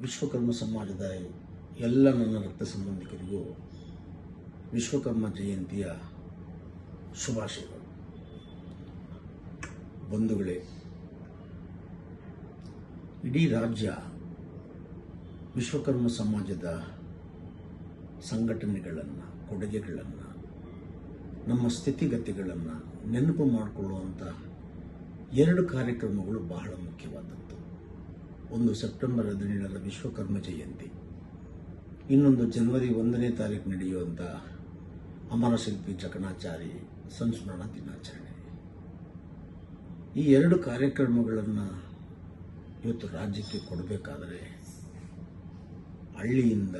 ವಿಶ್ವಕರ್ಮ ಸಮಾಜದ ಎಲ್ಲ ನನ್ನ ರಕ್ತ ಸಂಬಂಧಿಕರಿಗೂ ವಿಶ್ವಕರ್ಮ ಜಯಂತಿಯ ಶುಭಾಶಯಗಳು. ಬಂಧುಗಳೇ, ಇಡೀ ರಾಜ್ಯ ವಿಶ್ವಕರ್ಮ ಸಮಾಜದ ಸಂಘಟನೆಗಳನ್ನು, ಕೊಡುಗೆಗಳನ್ನು, ನಮ್ಮ ಸ್ಥಿತಿಗತಿಗಳನ್ನು ನೆನಪು ಮಾಡಿಕೊಳ್ಳುವಂಥ ಎರಡು ಕಾರ್ಯಕ್ರಮಗಳು ಬಹಳ ಮುಖ್ಯವಾದದ್ದು. ಒಂದು ಸೆಪ್ಟೆಂಬರ್ ಹದಿನೇಳರ ವಿಶ್ವಕರ್ಮ ಜಯಂತಿ. ಇನ್ನೊಂದು ಜನವರಿ ಒಂದನೇ ತಾರೀಕು ನಡೆಯುವಂಥ ಅಮರಶಿಲ್ಪಿ ಜಕಣಾಚಾರಿ ಸಂಸ್ಮರಣ ದಿನಾಚರಣೆ. ಈ ಎರಡು ಕಾರ್ಯಕ್ರಮಗಳನ್ನು ಇವತ್ತು ರಾಜ್ಯಕ್ಕೆ ಕೊಡಬೇಕಾದರೆ ಹಳ್ಳಿಯಿಂದ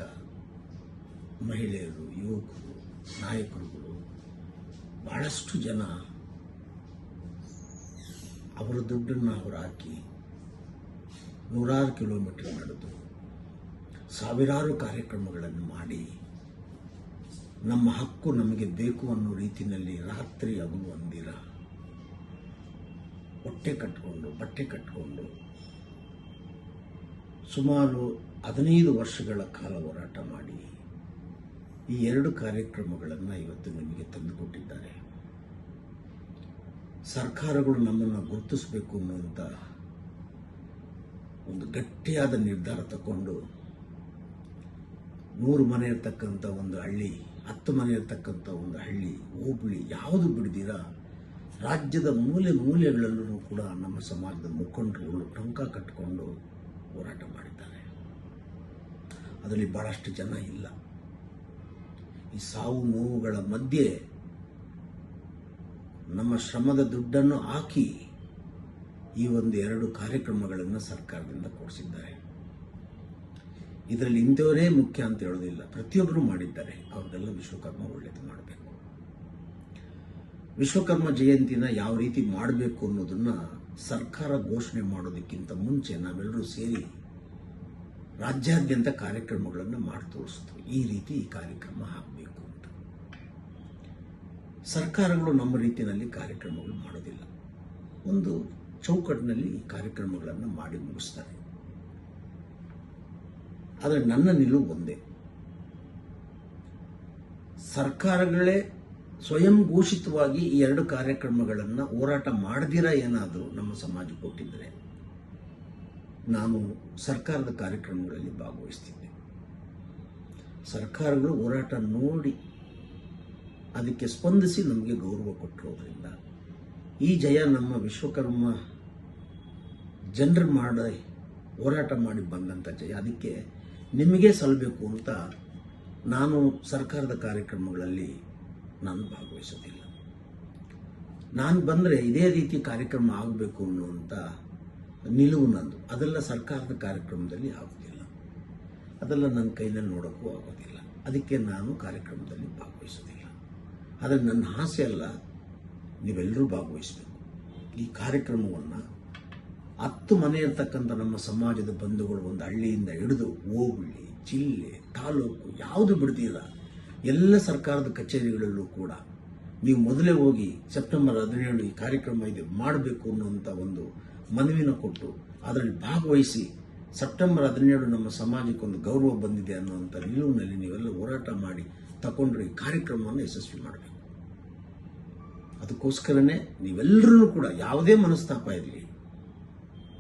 ಮಹಿಳೆಯರು, ಯುವಕರು, ನಾಯಕರುಗಳು ಬಹಳಷ್ಟು ಜನ ಅವರ ದುಡ್ಡನ್ನು ಅವರು ಹಾಕಿ ನೂರಾರು ಕಿಲೋಮೀಟರ್ ನಡೆದು ಸಾವಿರಾರು ಕಾರ್ಯಕ್ರಮಗಳನ್ನು ಮಾಡಿ ನಮ್ಮ ಹಕ್ಕು ನಮಗೆ ಬೇಕು ಅನ್ನೋ ರೀತಿಯಲ್ಲಿ ರಾತ್ರಿ ಹಗಲು ಅಂದಿರ ಹೊಟ್ಟೆ ಕಟ್ಕೊಂಡು, ಬಟ್ಟೆ ಕಟ್ಕೊಂಡು ಸುಮಾರು ಹದಿನೈದು ವರ್ಷಗಳ ಕಾಲ ಹೋರಾಟ ಮಾಡಿ ಈ ಎರಡು ಕಾರ್ಯಕ್ರಮಗಳನ್ನು ಇವತ್ತು ನಿಮಗೆ ತಂದುಕೊಟ್ಟಿದ್ದಾರೆ ಸರ್ಕಾರಗಳು ನಮ್ಮನ್ನು ಗುರುತಿಸಬೇಕು ಅನ್ನುವಂಥ ಒಂದು ಗಟ್ಟಿಯಾದ ನಿರ್ಧಾರ ತಗೊಂಡು ನೂರು ಮನೆ ಇರ್ತಕ್ಕಂಥ ಒಂದು ಹಳ್ಳಿ, ಹತ್ತು ಮನೆ ಇರ್ತಕ್ಕಂಥ ಒಂದು ಹಳ್ಳಿ, ಹೋಬಳಿ ಯಾವುದು ಬಿಡ್ದಿರ, ರಾಜ್ಯದ ಮೂಲೆ ಮೂಲೆಗಳಲ್ಲೂ ಕೂಡ ನಮ್ಮ ಸಮಾಜದ ಮುಖಂಡರುಗಳು ಟಂಕ ಕಟ್ಟಿಕೊಂಡು ಹೋರಾಟ ಮಾಡಿದ್ದಾರೆ. ಅದರಲ್ಲಿ ಬಹಳಷ್ಟು ಜನ ಇಲ್ಲ. ಈ ಸಾವು ನೋವುಗಳ ಮಧ್ಯೆ ನಮ್ಮ ಶ್ರಮದ ದುಡ್ಡನ್ನು ಹಾಕಿ ಈ ಒಂದು ಎರಡು ಕಾರ್ಯಕ್ರಮಗಳನ್ನು ಸರ್ಕಾರದಿಂದ ಕೊಡಿಸಿದ್ದಾರೆ. ಇದರಲ್ಲಿ ಇಂಥವರೇ ಮುಖ್ಯ ಅಂತ ಹೇಳೋದಿಲ್ಲ. ಪ್ರತಿಯೊಬ್ಬರು ಮಾಡಿದ್ದಾರೆ. ಅವ್ರಿಗೆಲ್ಲ ವಿಶ್ವಕರ್ಮ ಒಳ್ಳೇದು ಮಾಡಬೇಕು. ವಿಶ್ವಕರ್ಮ ಜಯಂತಿನ ಯಾವ ರೀತಿ ಮಾಡಬೇಕು ಅನ್ನೋದನ್ನು ಸರ್ಕಾರ ಘೋಷಣೆ ಮಾಡೋದಕ್ಕಿಂತ ಮುಂಚೆ ನಾವೆಲ್ಲರೂ ಸೇರಿ ರಾಜ್ಯಾದ್ಯಂತ ಕಾರ್ಯಕ್ರಮಗಳನ್ನು ಮಾಡಿ ತೋರಿಸ್ತು ಈ ರೀತಿ ಈ ಕಾರ್ಯಕ್ರಮ ಆಗಬೇಕು ಅಂತ. ಸರ್ಕಾರಗಳು ನಮ್ಮ ರೀತಿಯಲ್ಲಿ ಕಾರ್ಯಕ್ರಮಗಳು ಮಾಡೋದಿಲ್ಲ. ಒಂದು ಚೌಕಟ್ಟಿನಲ್ಲಿ ಈ ಕಾರ್ಯಕ್ರಮಗಳನ್ನು ಮಾಡಿ ಮುಗಿಸ್ತಾರೆ. ಆದರೆ ನನ್ನ ನಿಲುವು ಒಂದೇ. ಸರ್ಕಾರಗಳೇ ಸ್ವಯಂ ಘೋಷಿತವಾಗಿ ಈ ಎರಡು ಕಾರ್ಯಕ್ರಮಗಳನ್ನು ಹೋರಾಟ ಮಾಡದಿರ ಏನಾದರೂ ನಮ್ಮ ಸಮಾಜ ಕೊಟ್ಟಿದ್ದರೆ ನಾನು ಸರ್ಕಾರದ ಕಾರ್ಯಕ್ರಮಗಳಲ್ಲಿ ಭಾಗವಹಿಸ್ತಿದ್ದೆ. ಸರ್ಕಾರಗಳು ಹೋರಾಟ ನೋಡಿ ಅದಕ್ಕೆ ಸ್ಪಂದಿಸಿ ನಮಗೆ ಗೌರವ ಕೊಟ್ಟಿರೋದ್ರಿಂದ ಈ ಜಯ ನಮ್ಮ ವಿಶ್ವಕರ್ಮ ಜನರು ಮಾಡಿ ಹೋರಾಟ ಮಾಡಿ ಬಂದಂಥ ಜಯ. ಅದಕ್ಕೆ ನಿಮಗೆ ಸಲ್ಲಬೇಕು ಅಂತ ನಾನು ಸರ್ಕಾರದ ಕಾರ್ಯಕ್ರಮಗಳಲ್ಲಿ ನಾನು ಭಾಗವಹಿಸೋದಿಲ್ಲ. ನಾನು ಬಂದರೆ ಇದೇ ರೀತಿ ಕಾರ್ಯಕ್ರಮ ಆಗಬೇಕು ಅನ್ನುವಂಥ ನಿಲುವು ನಂದು. ಅದೆಲ್ಲ ಸರ್ಕಾರದ ಕಾರ್ಯಕ್ರಮದಲ್ಲಿ ಆಗೋದಿಲ್ಲ. ಅದೆಲ್ಲ ನನ್ನ ಕೈನಲ್ಲಿ ನೋಡೋಕ್ಕೂ ಆಗೋದಿಲ್ಲ. ಅದಕ್ಕೆ ನಾನು ಕಾರ್ಯಕ್ರಮದಲ್ಲಿ ಭಾಗವಹಿಸೋದಿಲ್ಲ. ಆದರೆ ನನ್ನ ಆಸೆ ಅಲ್ಲ ನೀವೆಲ್ಲರೂ ಭಾಗವಹಿಸಬೇಕು. ಈ ಕಾರ್ಯಕ್ರಮವನ್ನು ಹತ್ತು ಮನೆ ಇರ್ತಕ್ಕಂಥ ನಮ್ಮ ಸಮಾಜದ ಬಂಧುಗಳು ಒಂದು ಹಳ್ಳಿಯಿಂದ ಹಿಡಿದು ಹೋಬಳಿ, ಜಿಲ್ಲೆ, ತಾಲೂಕು ಯಾವುದು ಬಿಡ್ತೀರ ಎಲ್ಲ ಸರ್ಕಾರದ ಕಚೇರಿಗಳಲ್ಲೂ ಕೂಡ ನೀವು ಮೊದಲೇ ಹೋಗಿ ಸೆಪ್ಟೆಂಬರ್ ಹದಿನೇಳು ಈ ಕಾರ್ಯಕ್ರಮ ಇದೆ ಮಾಡಬೇಕು ಅನ್ನುವಂಥ ಒಂದು ಮನವಿನ ಕೊಟ್ಟು ಅದರಲ್ಲಿ ಭಾಗವಹಿಸಿ ಸೆಪ್ಟೆಂಬರ್ ಹದಿನೇಳು ನಮ್ಮ ಸಮಾಜಕ್ಕೆ ಒಂದು ಗೌರವ ಬಂದಿದೆ ಅನ್ನುವಂಥ ನಿಲುವಿನಲ್ಲಿ ನೀವೆಲ್ಲ ಹೋರಾಟ ಮಾಡಿ ತಗೊಂಡ್ರೆ ಈ ಕಾರ್ಯಕ್ರಮವನ್ನು ಯಶಸ್ವಿ ಮಾಡಬೇಕು. ಅದಕ್ಕೋಸ್ಕರನೇ ನೀವೆಲ್ಲರೂ ಕೂಡ ಯಾವುದೇ ಮನಸ್ತಾಪ ಇರಲಿ.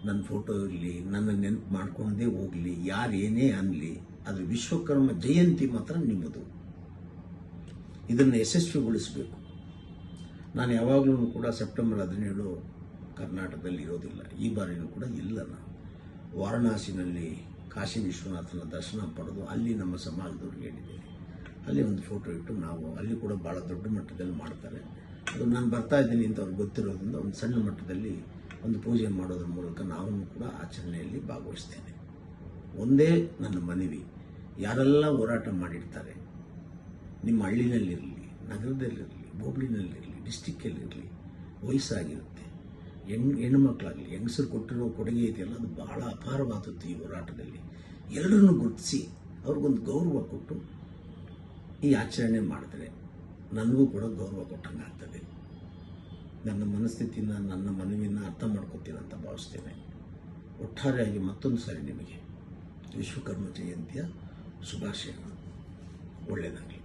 ನನ್ನ ಫೋಟೋ ಇರಲಿ, ನನ್ನ ನೆನಪು ಮಾಡ್ಕೊಂಡೇ ಹೋಗಲಿ, ಯಾರು ಏನೇ ಅನ್ನಲಿ ಅದು ವಿಶ್ವಕರ್ಮ ಜಯಂತಿ ಮಾತ್ರ ನಿಮ್ಮದು. ಇದನ್ನು ಯಶಸ್ವಿಗೊಳಿಸಬೇಕು. ನಾನು ಯಾವಾಗಲೂ ಕೂಡ ಸೆಪ್ಟೆಂಬರ್ ಹದಿನೇಳು ಕರ್ನಾಟಕದಲ್ಲಿ ಇರೋದಿಲ್ಲ. ಈ ಬಾರಿನೂ ಕೂಡ ಇಲ್ಲ ನಾನು. ವಾರಣಾಸಿನಲ್ಲಿ ಕಾಶಿ ವಿಶ್ವನಾಥನ ದರ್ಶನ ಪಡೆದು ಅಲ್ಲಿ ನಮ್ಮ ಸಮಾಜದವ್ರಿಗೆ ಹೇಳಿದ್ದೇನೆ. ಅಲ್ಲಿ ಒಂದು ಫೋಟೋ ಇಟ್ಟು ನಾವು ಅಲ್ಲಿ ಕೂಡ ಭಾಳ ದೊಡ್ಡ ಮಟ್ಟದಲ್ಲಿ ಮಾಡ್ತಾರೆ. ನಾನು ಬರ್ತಾ ಇದ್ದೀನಿ ಅಂತ ಅವ್ರಿಗೆ ಗೊತ್ತಿರೋದ್ರಿಂದ ಒಂದು ಸಣ್ಣ ಮಟ್ಟದಲ್ಲಿ ಒಂದು ಪೂಜೆ ಮಾಡೋದ್ರ ಮೂಲಕ ನಾವು ಕೂಡ ಆಚರಣೆಯಲ್ಲಿ ಭಾಗವಹಿಸ್ತೇನೆ. ಒಂದೇ ನನ್ನ ಮನವಿ, ಯಾರೆಲ್ಲ ಹೋರಾಟ ಮಾಡಿರ್ತಾರೆ, ನಿಮ್ಮ ಹಳ್ಳಿನಲ್ಲಿರಲಿ, ನಗರದಲ್ಲಿರಲಿ ಹೋಬಳಿನಲ್ಲಿರಲಿ ಡಿಸ್ಟಿಕ್ಕಲ್ಲಿರಲಿ, ವಯಸ್ಸಾಗಿರುತ್ತೆ, ಹೆಣ್ ಹೆಣ್ಣುಮಕ್ಕಳಾಗಲಿ ಹೆಂಗಸರು ಕೊಟ್ಟಿರೋ ಕೊಡುಗೆ ಇದೆಯಲ್ಲ, ಅದು ಬಹಳ ಅಪಾರವಾದದ್ದು ಈ ಹೋರಾಟದಲ್ಲಿ. ಎಲ್ಲರನ್ನು ಗುರುತಿಸಿ ಅವ್ರಿಗೊಂದು ಗೌರವ ಕೊಟ್ಟು ಈ ಆಚರಣೆ ಮಾಡಿದ್ರೆ ನನಗೂ ಕೂಡ ಗೌರವ ಕೊಟ್ಟಂಗೆ ಆಗ್ತದೆ. ನನ್ನ ಮನಸ್ಥಿತಿನ, ನನ್ನ ಮನವಿನ ಅರ್ಥ ಮಾಡ್ಕೋತೀನಿ ಅಂತ ಭಾವಿಸ್ತೇನೆ. ಒಟ್ಟಾರೆಯಾಗಿ ಮತ್ತೊಂದು ಸಾರಿ ನಿಮಗೆ ವಿಶ್ವಕರ್ಮ ಜಯಂತಿಯ ಶುಭಾಶಯಗಳು. ಒಳ್ಳೆಯದಾಗಲಿ.